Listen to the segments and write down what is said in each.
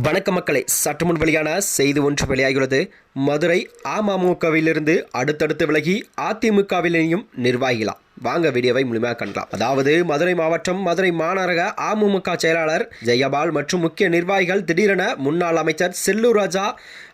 வணக்க மக்களை சற்று முன் வெளியான செய்தி ஒன்று வெளியாகியுள்ளது. மதுரை அமமுகவிலிருந்து அடுத்தடுத்து விலகி அதிமுகவிலேயும் நிர்வாகிகளா? வாங்க வீடியோவை முழுமையாக கண்டலாம் அதாவது மதுரை மாவட்டம் மதுரை மாநகர அமமுக செயலாளர் ஜெயபால் மற்றும் முக்கிய நிர்வாகிகள் திடீரென முன்னாள் அமைச்சர் செல்லூர் ராஜா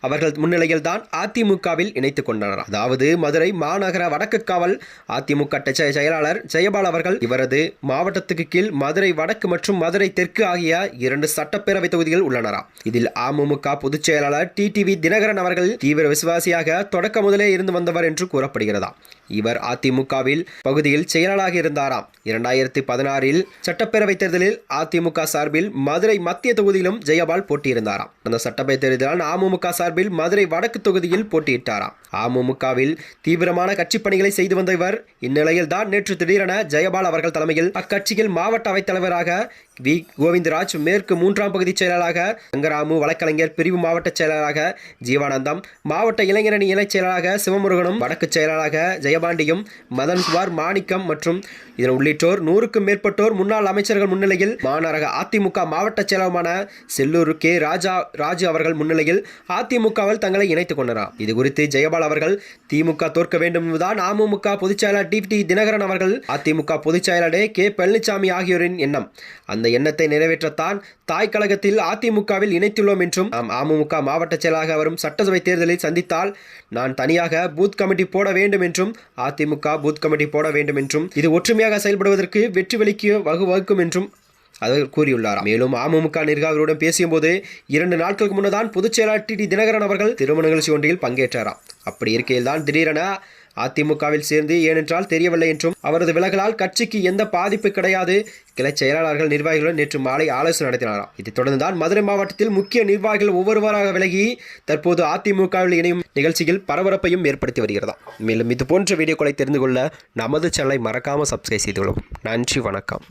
அவர்கள் முன்னிலையில் தான் அதிமுகவில் இணைத்துக் கொண்டனர். அதாவது மதுரை மாநகர வடக்கு காவல் அதிமுக செயலாளர் ஜெயபால் அவர்கள் இவரது மாவட்டத்துக்கு கீழ் மதுரை வடக்கு மற்றும் மதுரை தெற்கு ஆகிய இரண்டு சட்டப்பேரவை தொகுதிகள் உள்ளனராம் இதில் அமமுக பொதுச் செயலாளர் டிடிவி தினகரன் அவர்கள் தீவிர விசுவாசியாக தொடக்க முதலே இருந்து வந்தவர் என்று கூறப்படுகிறதா. இவர் அதிமுகவில் பகுதியில் செயலாளராக இருந்தாராம். இரண்டாயிரத்தி பதினாறில் சட்டப்பேரவை தேர்தலில் அதிமுக சார்பில் மதுரை மத்திய தொகுதியிலும் ஜெயபால் போட்டியிருந்தாராம். அந்த சட்டப்பேரவை தேர்தலில் அமமுக சார்பில் மதுரை வடக்கு தொகுதியில் போட்டியிட்டாராம். அமமுகவில் தீவிரமான கட்சிப் பணிகளை செய்து வந்த இவர் இந்நிலையில் தான் நேற்று திடீரென ஜெயபால் அவர்கள் தலைமையில் அக்கட்சியில் மாவட்ட அவைத் தலைவராக வி. கோவிந்தராஜ் மேற்கு மூன்றாம் பகுதி செயலாளராக ரங்கராமு வழக்கறிஞர் பிரிவு மாவட்ட செயலாளராக ஜீவானந்தம் மாவட்ட இளைஞரணி இணைச் செயலாளராக சிவமுருகனும் வடக்கு செயலாளராக ஜெயபாண்டியும் மதன்குமார் மாணிக்கம் மற்றும் இதன் உள்ளிட்டோர் நூறுக்கும் மேற்பட்டோர் முன்னாள் அமைச்சர்கள் முன்னிலையில் மாநகர அதிமுக மாவட்ட செயலருமான செல்லூர் கே. ராஜா ராஜு அவர்கள் முன்னிலையில் அதிமுகவில் தங்களை இணைத்துக் கொண்டனர். இது குறித்து ஜெயபால் அவர்கள் திமுக தோற்க வேண்டும் என்பதுதான் அமமுக பொதுச் செயலாளர் டி. டி. தினகரன் அவர்கள் அதிமுக பொதுச் செயலாளர் கே. பழனிசாமி ஆகியோரின் எண்ணம். அந்த எண்ணத்தை நிறைவேற்றத்தான் தாய் கழகத்தில் அதிமுகவில் இணைத்துள்ளோம் என்றும் நாம் அமமுக மாவட்ட செயலாக வரும் சட்டசபை தேர்தலில் சந்தித்தால் நான் தனியாக பூத் கமிட்டி போட வேண்டும் என்றும் அதிமுக பூத் கமிட்டி போட வேண்டும் என்றும் இது ஒற்றுமையாக செயல்படுவதற்கு வெற்றி வெளிக்கு வகுவகுக்கும் என்றும் அவர் கூறியுள்ளார் மேலும் அமமுக நிர்வாகிகளுடன் பேசியபோது இரண்டு நாட்களுக்கு முன்னதான் பொதுச் செயலாளர் டி. டி. தினகரன் அவர்கள் திருமண நிகழ்ச்சி ஒன்றில் பங்கேற்றாராம். அப்படி இருக்கையில் தான் திடீரென அதிமுகவில் சேர்ந்து ஏனென்றால் தெரியவில்லை என்றும் அவரது விலகலால் கட்சிக்கு எந்த பாதிப்பு கிடையாது. கிளை செயலாளர்கள் நிர்வாகிகளுடன் நேற்று மாலை ஆலோசனை நடத்தினாராம். இதைத் தொடர்ந்து தான் மதுரை மாவட்டத்தில் முக்கிய நிர்வாகிகள் ஒவ்வொருவராக விலகி தற்போது அதிமுகவில் இணையும் நிகழ்ச்சியில் பரபரப்பையும் ஏற்படுத்தி வருகிறதா மேலும் இது போன்ற வீடியோக்களை தெரிந்து கொள்ள நமது சேனலை மறக்காமல் சப்ஸ்கிரைப் செய்து நன்றி வணக்கம்.